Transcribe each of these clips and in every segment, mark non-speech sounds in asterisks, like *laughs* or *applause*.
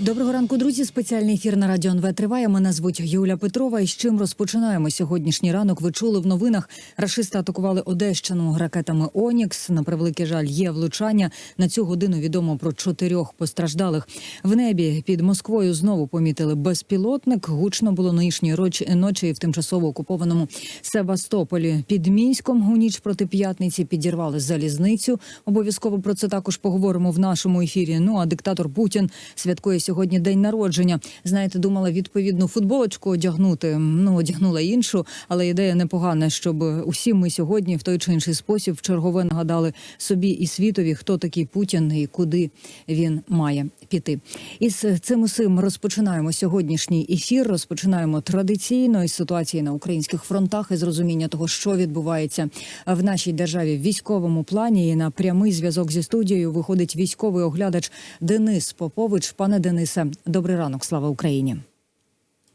Доброго ранку, друзі. Спеціальний ефір на радіо НВ триває. Мене звуть Юля Петрова. І з чим розпочинаємо сьогоднішній ранок? Ви чули в новинах. Рашисти атакували Одещину ракетами Онікс. На превеликий жаль, є влучання. На цю годину відомо про чотирьох постраждалих. В небі під Москвою знову помітили безпілотник. Гучно було нинішньої ночі в тимчасово окупованому Севастополі. Під Мінськом у ніч проти п'ятниці підірвали залізницю. Обов'язково про це також поговоримо в нашому ефірі. Ну а диктатор Путін святкує сьогодні день народження. Знаєте, думала відповідну футболочку одягнути. Ну одягнула іншу, але ідея непогана, щоб усі ми сьогодні в той чи інший спосіб чергове нагадали собі і світові, хто такий Путін і куди він має піти. Із цим усім розпочинаємо сьогоднішній ефір. Розпочинаємо традиційно із ситуації на українських фронтах і з розуміння того, що відбувається в нашій державі в військовому плані. І на прямий зв'язок зі студією виходить військовий оглядач Денис Попович. Пане Денисе, добрий ранок, слава Україні.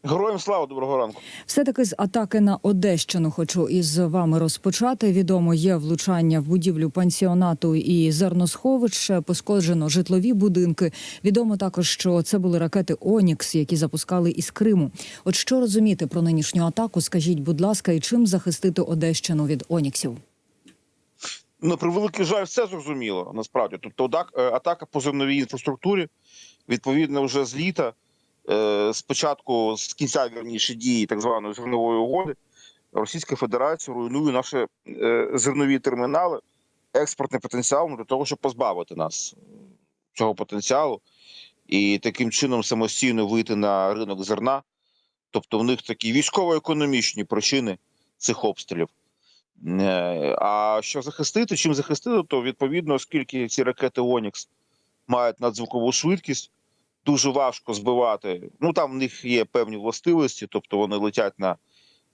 Героям слава доброго ранку. Все таки з атаки на Одещину хочу із вами розпочати. Відомо є влучання в будівлю пансіонату і зерносховищ. Пошкоджено житлові будинки. Відомо також, що це були ракети Онікс, які запускали із Криму. От що розуміти про нинішню атаку? Скажіть, будь ласка, і чим захистити Одещину від Оніксів? На превеликий жаль, все зрозуміло насправді. Тобто, е, атака по зерновій інфраструктурі, відповідно, вже з літа, е, спочатку з кінця вірніше дії так званої зернової угоди, Російська Федерація руйнує наші е, зернові термінали, експортний потенціал для того, щоб позбавити нас цього потенціалу і таким чином самостійно вийти на ринок зерна. Тобто, в них такі військово-економічні причини цих обстрілів. Е, А що захистити? Чим захистити? То відповідно, оскільки ці ракети Онікс мають надзвукову швидкість, дуже важко збивати. Ну там в них є певні властивості, тобто вони летять на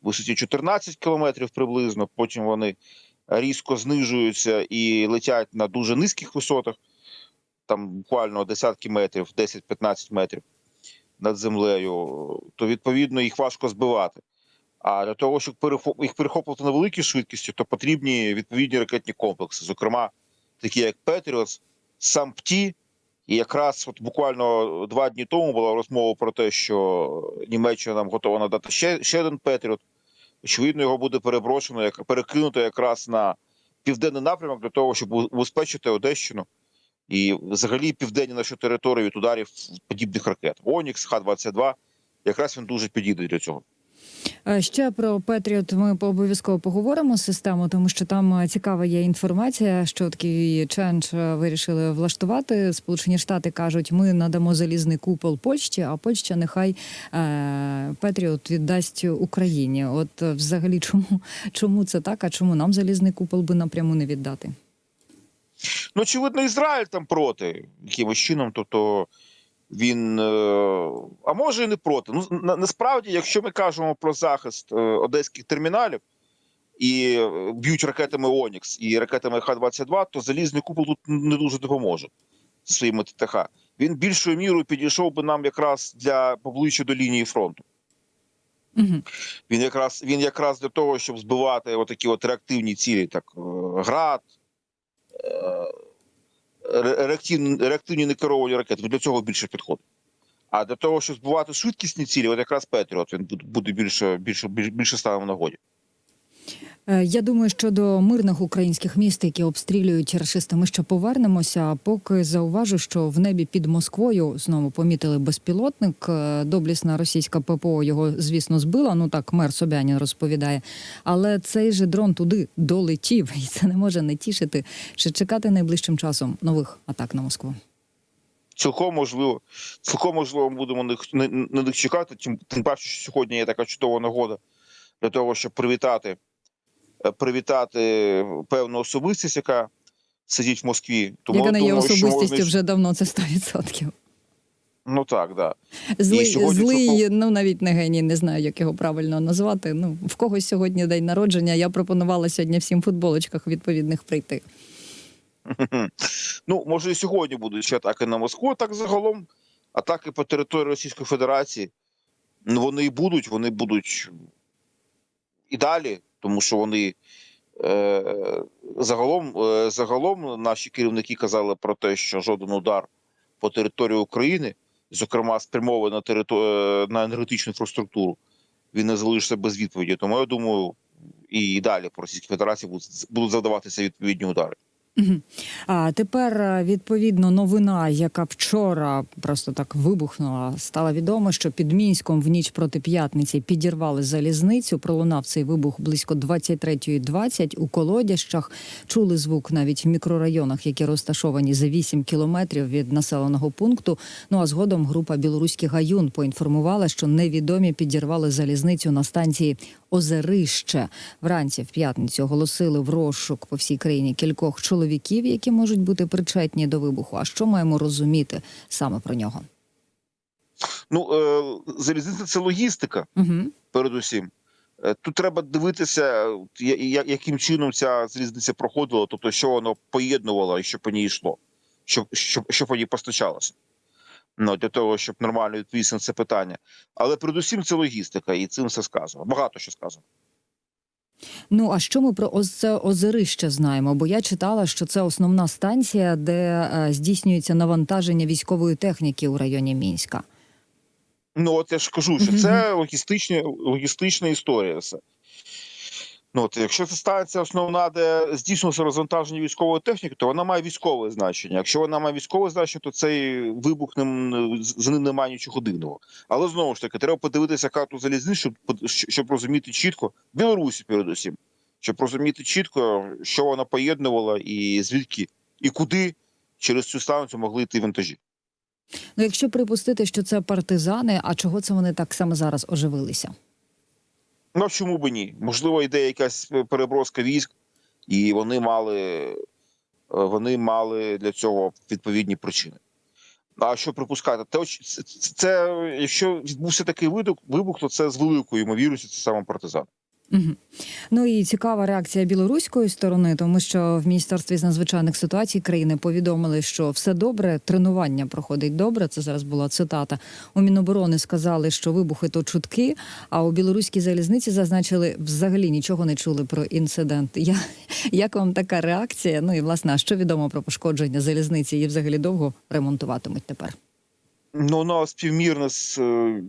висоті 14 кілометрів приблизно. Потім вони різко знижуються і летять на дуже низьких висотах, там буквально десятки метрів, 10-15 метрів над землею. То відповідно їх важко збивати. А для того, щоб їх перехоплювати на великій швидкості, то потрібні відповідні ракетні комплекси, зокрема, такі як Петріос, Сампті. І якраз от буквально два дні тому була розмова про те, що Німеччина нам готова надати ще, ще один Петріот. Очевидно, його буде переброшено, як перекинуто якраз на південний напрямок для того, щоб убезпечити Одещину і взагалі південні наші території від ударів подібних ракет. Онікс, Х-22. Якраз він дуже підійде для цього. Е, Ще про Петріот ми обов'язково поговоримо з систему, тому що там е, цікава є інформація, що такий ченч е, вирішили влаштувати. Сполучені Штати кажуть, ми надамо залізний купол Польщі, а Польща нехай Петріот віддасть Україні. От взагалі, чому, чому це так? А чому нам залізний купол би напряму не віддати? Ну, очевидно, Ізраїль там проти якимось чином. Тобто він. е, А може і не проти. Ну, на, насправді, якщо ми кажемо про захист е, одеських терміналів і е, б'ють ракетами Онікс і ракетами Х-22, то залізний купол тут не дуже допоможе зі своїми ТТХ. Він більшою мірою підійшов би нам якраз для поближче до лінії фронту. Угу. Він якраз він якраз для того, щоб збивати отакі от реактивні цілі, так град, реактивні, реактивні некеровані ракети. Для цього більше підходить. А для того, щоб збувати швидкісні цілі, от якраз Петріот він буде- більше більше більше, в нагоді. Е, Я думаю, що до мирних українських міст, які обстрілюють рашисти, ми ще повернемося. Поки зауважу, що в небі під Москвою знову помітили безпілотник. Е, Доблісна російська ППО його, звісно, збила. Ну так мер Собянін розповідає. Але цей же дрон туди долетів, *laughs* і це не може не тішити. Чи чекати найближчим часом нових атак на Москву? Цілком можливо, цілком можливо, ми будемо на них, на них чекати. Тим, тим паче, що сьогодні є така чудова нагода для того, щоб привітати, е, привітати певну особистість, яка сидить в Москві. Тому Яка не є особистістю можна- вже давно, це 100%. Ну так, да. Злий, сьогодні злий, ну навіть не геній, не знаю, як його правильно назвати. Ну, в когось сьогодні день народження. Я пропонувала сьогодні всім футболочках відповідних прийти. *laughs* Ну, може, і сьогодні будуть ще атаки на Москву. Так загалом атаки по території Російської Федерації. Ну, вони і будуть, вони будуть і далі, тому що вони Е, Загалом, е, загалом наші керівники казали про те, що жоден удар по території України, зокрема спрямований на територію на енергетичну інфраструктуру, він не залишиться без відповіді. Тому я думаю, і далі по Російській Федерації будуть завдаватися відповідні удари. А тепер е, відповідно новина, яка вчора просто так вибухнула, стала відомо, що під мінськом в ніч проти п'ятниці підірвали залізницю. Пролунав цей вибух близько 23.20 у колодящах. Чули звук навіть в мікрорайонах, які розташовані за 8 кілометрів від населеного пункту. Ну а згодом група білоруських гаюн поінформувала, що невідомі підірвали залізницю на станції Озерище. Вранці в п'ятницю оголосили в розшук по всій країні кількох чоловіків, які можуть бути причетні до вибуху. А що маємо розуміти саме про нього? Ну, е, залізниця це логістика. Угу. передусім. Е, Тут треба дивитися, яким чином ця залізниця проходила, тобто що воно поєднувало і що по ній йшло, що, що, що по ній постачалося. Ну, для того, щоб нормально відповісти на це питання. Але передусім це логістика, і цим все сказано. Багато що сказано. Ну а що ми про озерище знаємо? Бо я читала, що це основна станція, де е, здійснюється навантаження військової техніки у районі Мінська. Ну, от я ж кажу, що це логістична, логістична історія. Все. Ну, от, якщо це станція основна, де здійснюється розвантаження військової техніки, то вона має військове значення. Якщо вона має військове значення, то цей вибух ним за ним немає нічого дивного. Але знову ж таки, треба подивитися карту залізниць, щоб щоб розуміти чітко Білорусі, передусім, щоб розуміти чітко, що вона поєднувала і звідки і куди через цю станцію могли йти вантажі. Ну, якщо припустити, що це партизани, а чого це вони так саме зараз оживилися? Ну чому б ні? Можливо, йде якась переброска військ, і вони мали, е, вони мали для цього відповідні причини. А що припускати? Те, це, це, якщо відбувся такий вибух, то це з великою ймовірністю це саме партизан. Угу. Ну і цікава реакція білоруської сторони, тому що в міністерстві з надзвичайних ситуацій країни повідомили, що все добре, тренування проходить добре. Це зараз була цитата. У Міноборони сказали, що вибухи то чутки. А у білоруській залізниці зазначили, взагалі нічого не чули про інцидент. Я як вам така реакція? Ну і власне, що відомо про пошкодження залізниці? Її взагалі довго ремонтуватимуть тепер. Ну воно співмірне з е,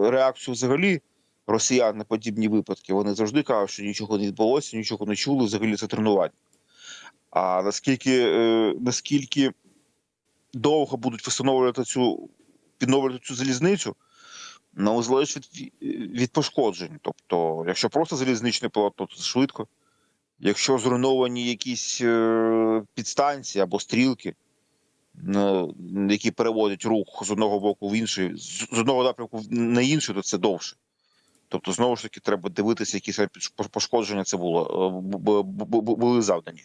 реакцією взагалі росіян на подібні випадки. Вони завжди кажуть, що нічого не відбулося, нічого не чули, взагалі це тренування. А наскільки, е, наскільки довго будуть встановлювати цю, підновлювати цю залізницю, ну, залежить від, від пошкоджень. Тобто, якщо просто залізничне полотно, то це швидко. Якщо зруйновані якісь е, підстанції або стрілки, ну, які переводять рух з одного боку в інший, з одного напрямку на інший, то це довше. Тобто, знову ж таки, треба дивитися, які саме пошкодження це було е, бу- бу- бу- бу- були завдані.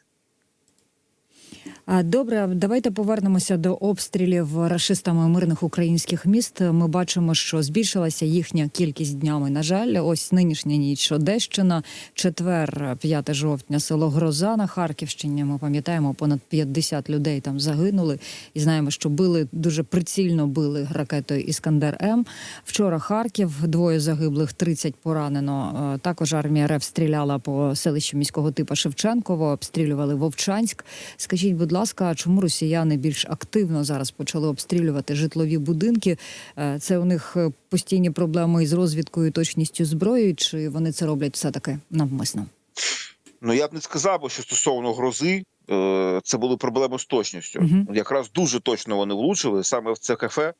Добре, давайте повернемося до обстрілів рашистами мирних українських міст. Ми бачимо, що збільшилася їхня кількість днями. На жаль, ось нинішня ніч Одещина, четвер, 5 жовтня, село Гроза на Харківщині. Ми пам'ятаємо, понад 50 людей там загинули, і знаємо, що били дуже прицільно били ракетою Іскандер М. Вчора Харків, двоє загиблих, 30 поранено. Також армія РФ стріляла по селищу міського типу Шевченково, обстрілювали Вовчанськ. Скажіть, будь ласка, чому росіяни більш активно зараз почали обстрілювати житлові будинки? Е, Це у них е, постійні проблеми із розвідкою точністю зброї, чи вони це роблять все таки навмисно? Ну я б не сказав, би, що стосовно грози, е, це були проблеми з точністю. Мгм. Якраз дуже точно вони влучили саме в це кафе,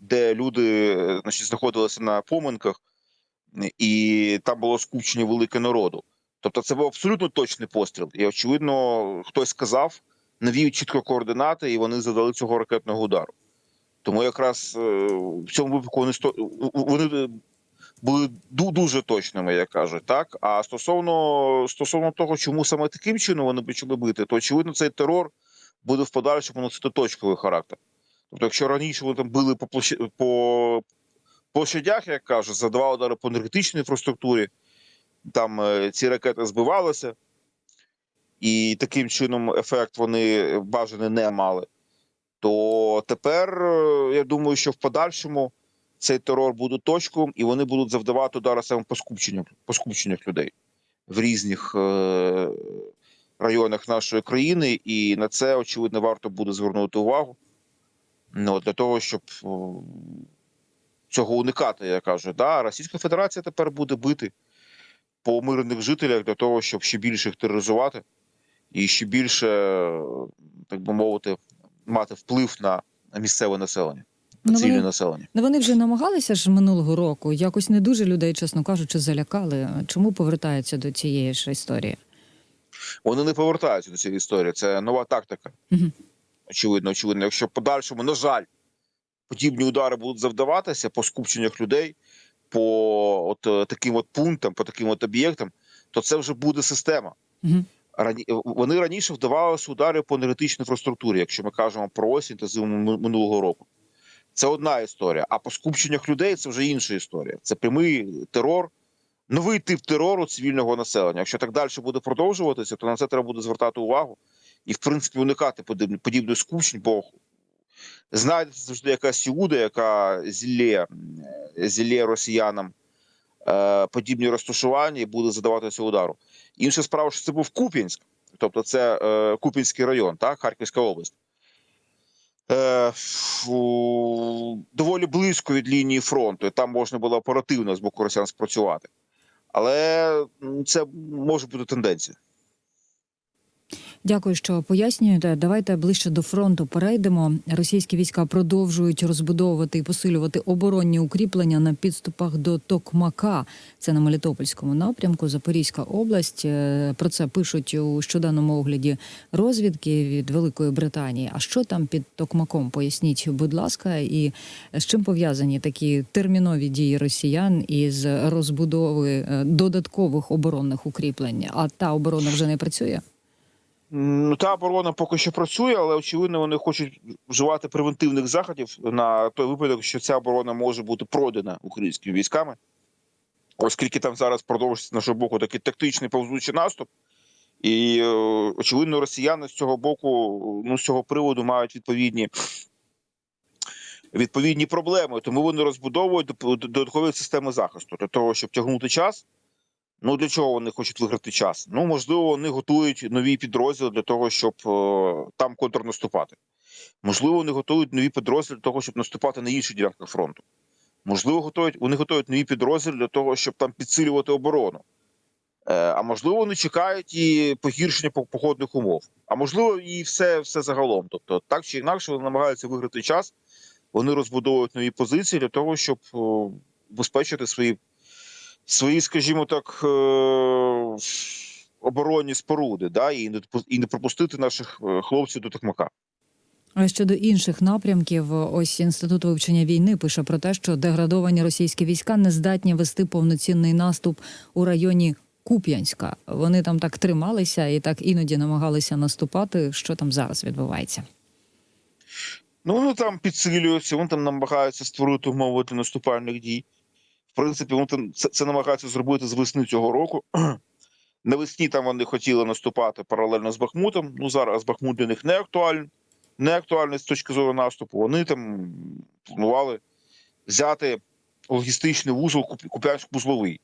де люди значить, знаходилися на поминках, і там було скупчення велике народу. Тобто, це був абсолютно точний постріл. І очевидно, хтось сказав, навів чітко координати, і вони задали цього ракетного удару. Тому якраз е, в цьому випадку вони вони були дуже точними, як кажуть, так. А стосовно стосовно того, чому саме таким чином вони почали бити, то очевидно, цей терор буде в подальшому носити точковий характер. Тобто, якщо раніше вони там били по площа- по площадях, як кажуть, за два удари по енергетичній інфраструктурі, там е, ці ракети збивалися, і таким чином ефект вони бажаний не мали. То тепер е, я думаю, що в подальшому цей терор буде точковим, і вони будуть завдавати удари саме по скупченню, по скупченнях людей. в різних е, районах нашої країни, і на це очевидно варто буде звернути увагу. Ну, для того, щоб цього уникати, я кажу. Да, Російська Федерація тепер буде бити по мирних жителях для того, щоб ще більше їх тероризувати і ще більше, так би мовити, мати вплив на місцеве населення, на Ну, цивільне населення. Ну, вони вже намагалися ж минулого року. Якось не дуже людей, чесно кажучи, залякали. Чому повертаються до цієї ж історії? Вони не повертаються до цієї історії. Це нова тактика. Мгм. Очевидно, очевидно. Якщо в подальшому, на жаль, подібні удари будуть завдаватися по скупченнях людей, по от е, таким от пунктам, по таким от об'єктам, то це вже буде система. Мгм. Рані... Вони раніше вдавалися удари по енергетичній інфраструктурі, якщо ми кажемо про осінь та зиму минулого року. Це одна історія. А по скупченнях людей це вже інша історія. Це прямий терор, новий тип терору цивільного населення. Якщо так далі буде продовжуватися, то на це треба буде звертати увагу і, в принципі, уникати подібних скупчень, бо знайдеться завжди якась іуда, яка зілє, зілє росіянам е, подібні розташування і буде задаватися удару. Інша справа, що це був Куп'янськ, тобто це е, Куп'янський район, так, Харківська область. Е, фу, доволі близько від лінії фронту, і там можна було оперативно з боку росіян спрацювати. Але це може бути тенденція. Дякую, що пояснюєте. Давайте ближче до фронту перейдемо. Російські війська продовжують розбудовувати і посилювати оборонні укріплення на підступах до Токмака. Це на Мелітопольському напрямку, Запорізька область. Е, Про це пишуть у щоденному огляді розвідки від Великої Британії. А що там під Токмаком? Поясніть, будь ласка, і з чим пов'язані такі термінові дії росіян із розбудови е, додаткових оборонних укріплень? А та оборона вже не працює? Ну, та оборона поки що працює, але очевидно, вони хочуть вживати превентивних заходів на той випадок, що ця оборона може бути пройдена українськими військами, оскільки там зараз продовжується з нашого боку такий тактичний повзучий наступ. І е, очевидно, росіяни з цього боку, ну з цього приводу мають відповідні. Відповідні проблеми, тому вони розбудовують додаткові системи захисту для того, щоб тягнути час. Ну для чого вони хочуть виграти час? Ну можливо, вони готують нові підрозділи для того, щоб е, там контрнаступати. Можливо, вони готують нові підрозділи для того, щоб наступати на інших ділянках фронту. Можливо, готують вони готують нові підрозділи для того, щоб там підсилювати оборону. Е, а можливо, вони чекають і погіршення по- походних умов. А можливо, і все, все загалом. Тобто, так чи інакше, вони намагаються виграти час. Вони розбудовують нові позиції для того, щоб о, убезпечити свої свої, скажімо так, е, оборонні споруди, да, і не і не пропустити наших е, хлопців до Токмака. А щодо інших напрямків, ось інститут вивчення війни пише про те, що деградовані російські війська не здатні вести повноцінний наступ у районі Куп'янська. Вони там так трималися і так іноді намагалися наступати. Що там зараз відбувається? Ну, вони там підсилюються, вони там намагаються створити умови для наступальних дій. Принципі, вони це, це намагаються зробити з весни цього року. *clears throat* Навесні там вони хотіли наступати паралельно з Бахмутом. Ну зараз Бахмут для них не актуальний, не актуальний з точки зору наступу. Вони там планували взяти логістичний вузол Куп- Куп'янськ-Вузловий.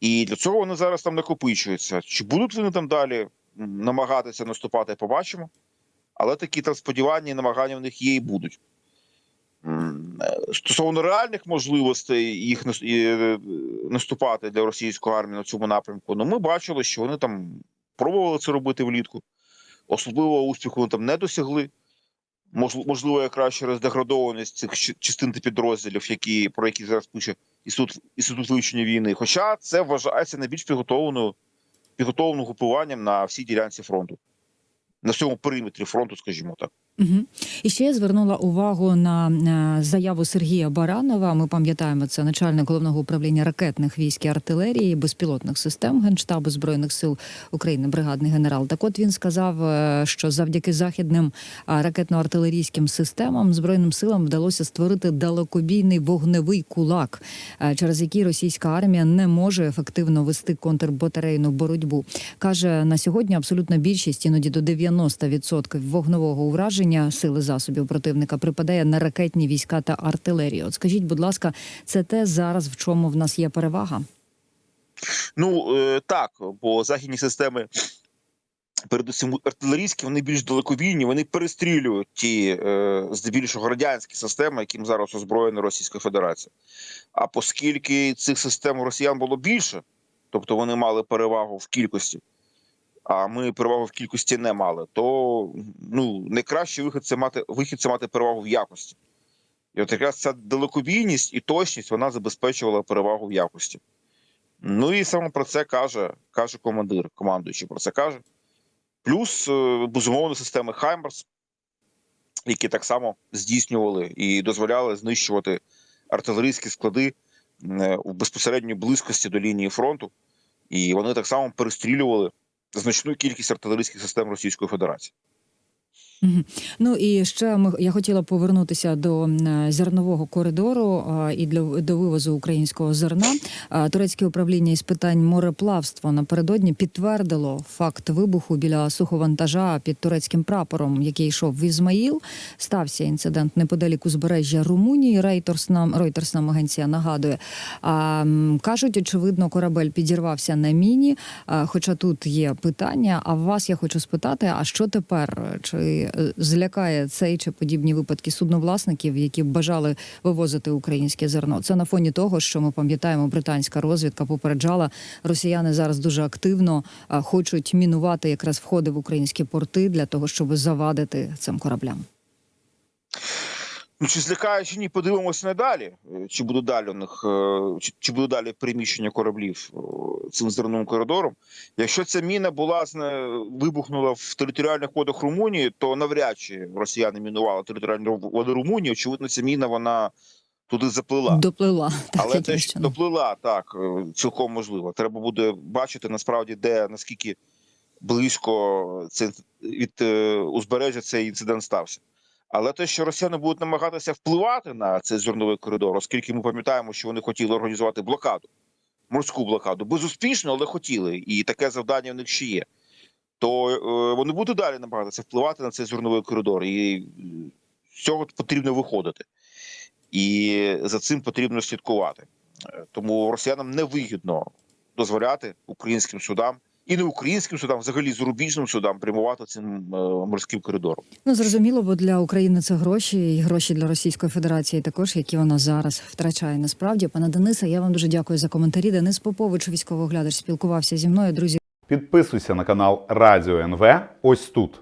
І для цього вони зараз там накопичуються. Чи будуть вони там далі намагатися наступати, побачимо. Але такі там сподівання і намагання в них є і будуть. Е, Стосовно реальних можливостей їх е, наступати для російської армії на цьому напрямку, ну ми бачили, що вони там пробували це робити влітку. Особливого успіху вони там не досягли. Можливо, якраз через деградованість цих частин підрозділів, які, про які зараз пише інститут, інститут вивчення війни. Хоча це вважається найбільш підготовленою підготовленим групуванням на всій ділянці фронту, на всьому периметрі фронту, скажімо так. Угу. І ще я звернула увагу на е, заяву Сергія Баранова. Ми пам'ятаємо, це начальник головного управління ракетних військ і артилерії, безпілотних систем Генштабу збройних сил України, бригадний генерал. Так, от він сказав, е, що завдяки західним ракетно-артилерійським системам збройним силам вдалося створити далекобійний вогневий кулак, е, через який російська армія не може ефективно вести контрбатарейну боротьбу. каже на сьогодні абсолютна більшість, іноді до 90% вогневого ураження сили засобів противника припадає на ракетні війська та артилерію. От скажіть, будь ласка, це те зараз, в чому в нас є перевага? Ну е, так, бо західні системи, передусім артилерійські, вони більш далекобійні, вони перестрілюють ті е, здебільшого радянські системи, яким зараз озброєна Російська Федерація. А оскільки цих систем росіян було більше, тобто вони мали перевагу в кількості, а ми перевагу в кількості не мали, то ну найкращий вихід це мати вихід це мати перевагу в якості. І от якраз ця далекобійність і точність вона забезпечувала перевагу в якості. Ну і саме про це каже, каже командир, командуючий про це каже. Плюс, е, безумовно, системи Хаймерс, які так само здійснювали і дозволяли знищувати артилерійські склади е, в безпосередньої близькості до лінії фронту, і вони так само перестрілювали значну кількість артилерійських систем Російської Федерації. Ну і ще ми я хотіла повернутися до зернового коридору і для до вивозу українського зерна. Турецьке управління із питань мореплавства напередодні підтвердило факт вибуху біля суховантажа під турецьким прапором, який йшов в Ізмаїл. Стався інцидент неподалік узбережжя Румунії. Рейтерс нам Reuters нам агенція нагадує. А, кажуть, очевидно, корабель підірвався на міні. А, Хоча тут є питання. А вас я хочу спитати: а що тепер? Чи е, злякає цей чи подібні випадки судновласників, які бажали вивозити українське зерно? Це на фоні того, що ми пам'ятаємо, британська розвідка попереджала, росіяни зараз дуже активно хочуть мінувати якраз входи в українські порти для того, щоб завадити цим кораблям. Ну, чи злякає, чи ні, подивимося надалі. Е, Чи буде далі у них, е, чи, чи буде далі переміщення кораблів е, цим зерновим коридором. Якщо ця міна була вибухнула в територіальних водах Румунії, то навряд чи росіяни мінували територіальні води Румунії. Очевидно, ця міна вона туди заплила. Доплила *laughs* так, Але те, що доплила, так цілком можливо. Треба буде бачити насправді, де наскільки близько це від узбережжя цей інцидент стався. Але те, що росіяни будуть намагатися впливати на цей зерновий коридор, оскільки ми пам'ятаємо, що вони хотіли організувати блокаду, морську блокаду, безуспішно, але хотіли, і таке завдання в них ще є. То е, вони будуть далі намагатися впливати на цей зерновий коридор, і е, з цього потрібно виходити. І за цим потрібно слідкувати. Е, Тому росіянам невигідно дозволяти українським судам і не українським судам, взагалі зарубіжним судам прямувати цим е, морським коридором. Ну зрозуміло, бо для України це гроші, і гроші для Російської Федерації також, які вона зараз втрачає. Насправді, пане Денисе, я вам дуже дякую за коментарі. Денис Попович, військовий оглядач, спілкувався зі мною. Друзі, Підписуйся на канал Радіо НВ ось тут.